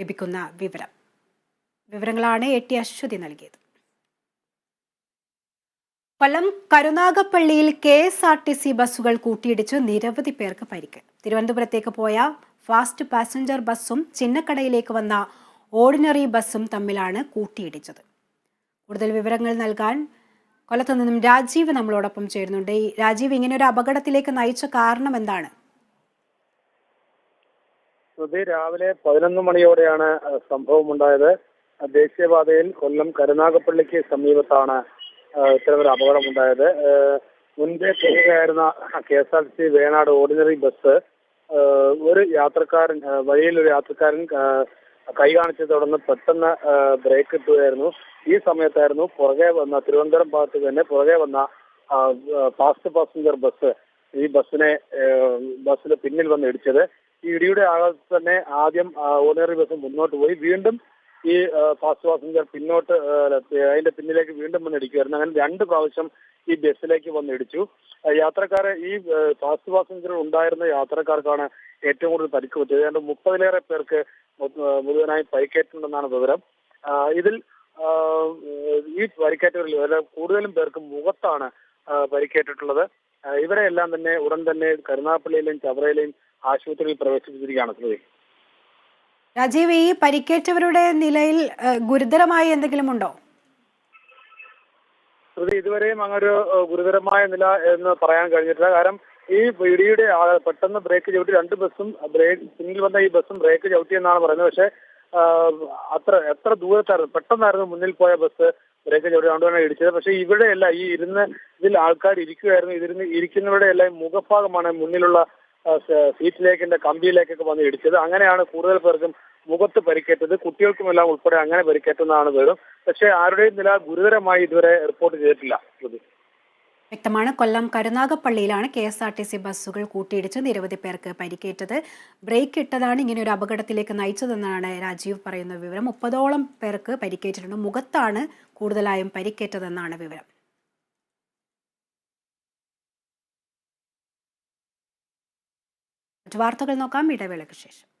ലഭിക്കുന്ന വിവരം. വിവരങ്ങളാണ് എ ടി അശ്വതി നൽകിയത്. Kollam കരുനാഗപ്പള്ളിയിൽ K S R T C ബസ്സുകൾ കൂട്ടിയിടിച്ച് നിരവധി പേർക്ക് പരിക്ക്. തിരുവനന്തപുരത്തേക്ക് പോയ ഫാസ്റ്റ് പാസഞ്ചർ ബസ്സും ചിന്നക്കടയിലേക്ക് വന്ന ഓർഡിനറി ബസ്സും തമ്മിലാണ് കൂട്ടിയിടിച്ചത്. കൂടുതൽ വിവരങ്ങൾ നൽകാൻ കൊല്ലത്തു നിന്നും രാജീവ് നമ്മളോടൊപ്പം ചേരുന്നുണ്ട്. രാജീവ് ഇങ്ങനെ ഒരു അപകടത്തിലേക്ക് നയിച്ച കാരണം എന്താണ് ശ്രുതി രാവിലെ പതിനൊന്ന് മണിയോടെയാണ് സംഭവം സംഭവമുണ്ടായത്. ദേശീയപാതയിൽ കൊല്ലം കരുനാഗപ്പള്ളിക്ക് സമീപത്താണ് ഇത്തരമൊരു അപകടം ഉണ്ടായത് മുൻപേ പോവുകയായിരുന്ന K S R C Venad ordinary bus ഒരു യാത്രക്കാരൻ വഴിയിൽ ഒരു യാത്രക്കാരൻ കൈ കാണിച്ചു തുടർന്ന് പെട്ടെന്ന് ബ്രേക്ക് ഇട്ടുകയായിരുന്നു. ഈ സമയത്തായിരുന്നു പുറകെ വന്ന തിരുവനന്തപുരം ഭാഗത്ത് തന്നെ പുറകെ വന്ന ഫാസ്റ്റ് പാസഞ്ചർ ബസ് ഈ ബസ്സിനെ ബസ്സിന് പിന്നിൽ വന്ന് ഇടിച്ചത്. ഈ ഇടിയുടെ ആഘാതത്തിൽ തന്നെ ആദ്യം ഓർഡിനറി ബസ് മുന്നോട്ട് പോയി. വീണ്ടും ഈ ഫാസ്റ്റ് പാസഞ്ചർ പിന്നോട്ട് അതിന്റെ പിന്നിലേക്ക് വീണ്ടും വന്ന് ഇടിക്കുമായിരുന്നു അങ്ങനെ രണ്ട് പ്രാവശ്യം ഈ ബസ്സിലേക്ക് വന്ന് ഇടിച്ചു. യാത്രക്കാരെ ഈ ഫാസ്റ്റ് പാസഞ്ചർ ഉണ്ടായിരുന്ന യാത്രക്കാർക്കാണ് ഏറ്റവും കൂടുതൽ പരിക്ക് പറ്റിയത് ഏതാണ്ട് മുപ്പതിലേറെ പേർക്ക് മുഴുവനായി പരിക്കേറ്റിട്ടുണ്ടെന്നാണ് വിവരം. ഇതിൽ ഈ പരിക്കേറ്റവരിൽ കൂടുതലും പേർക്ക് മുഖത്താണ് പരിക്കേറ്റിട്ടുള്ളത്. ഇവരെയെല്ലാം ഇവരെ തന്നെ ഉടൻ തന്നെ കരുനാഗപ്പള്ളിയിലെയും ചവറയിലെയും ആശുപത്രിയിൽ പ്രവേശിപ്പിച്ചിരിക്കുകയാണ് ശ്രുതി രാജീവ് ഈ പരിക്കേറ്റവരുടെ നിലയിൽ ഗുരുതരമായി എന്തെങ്കിലും ഉണ്ടോ? ശ്രുതി ഇതുവരെയും അങ്ങൊരു ഗുരുതരമായ നില എന്ന് പറയാൻ കഴിഞ്ഞിട്ടില്ല. കാരണം ഈ ഇടിയുടെ ആ- പെട്ടെന്ന് ബ്രേക്ക് ചവിട്ടി രണ്ട് ബസ്സും ബ്രേക്ക് പിന്നിൽ വന്ന ഈ ബസ്സും ബ്രേക്ക് ചവിട്ടിയെന്നാണ് പറയുന്നത്. പക്ഷേ അത്ര എത്ര ദൂരത്തായിരുന്നു പെട്ടെന്നായിരുന്നു മുന്നിൽ പോയ ബസ് ബ്രേക്ക് ചവിട്ടി അതുകൊണ്ടാണ് ഇടിച്ചത്. പക്ഷേ ഇവിടെയല്ല ഈ ഇരുന്ന് ഇതിൽ ആൾക്കാർ ഇരിക്കുകയായിരുന്നു. ഇതിരുന്ന് ഇരിക്കുന്നവരുടെ എല്ലാം മുഖഭാഗമാണ് മുന്നിലുള്ള സീറ്റിലേക്കിന്റെ കമ്പിയിലേക്കൊക്കെ വന്ന് ഇടിച്ചത്. അങ്ങനെയാണ് കൂടുതൽ പേർക്കും മുഖത്ത് പരിക്കേറ്റത്. കുട്ടികൾക്കുമെല്ലാം ഉൾപ്പെടെ അങ്ങനെ പരിക്കേറ്റെന്നാണ് വിവരം പക്ഷേ ആരുടെയും നില ഗുരുതരമായി ഇതുവരെ റിപ്പോർട്ട് ചെയ്തിട്ടില്ല. വ്യക്തമാണ്. Kollam കരുനാഗപ്പള്ളിയിലാണ് K S R T C ബസ്സുകൾ കൂട്ടിയിടിച്ച് നിരവധി പേർക്ക് പരിക്കേറ്റത്. ബ്രേക്ക് ഇട്ടതാണ് ഇങ്ങനെ ഒരു അപകടത്തിലേക്ക് നയിച്ചതെന്നാണ് രാജീവ് പറയുന്ന വിവരം. മുപ്പതോളം പേർക്ക് പരിക്കേറ്റിട്ടുണ്ട്. മുഖത്താണ് കൂടുതലായും പരിക്കേറ്റതെന്നാണ് വിവരം. മറ്റു വാർത്തകൾ നോക്കാം. ഇടവേളയ്ക്ക് ശേഷം.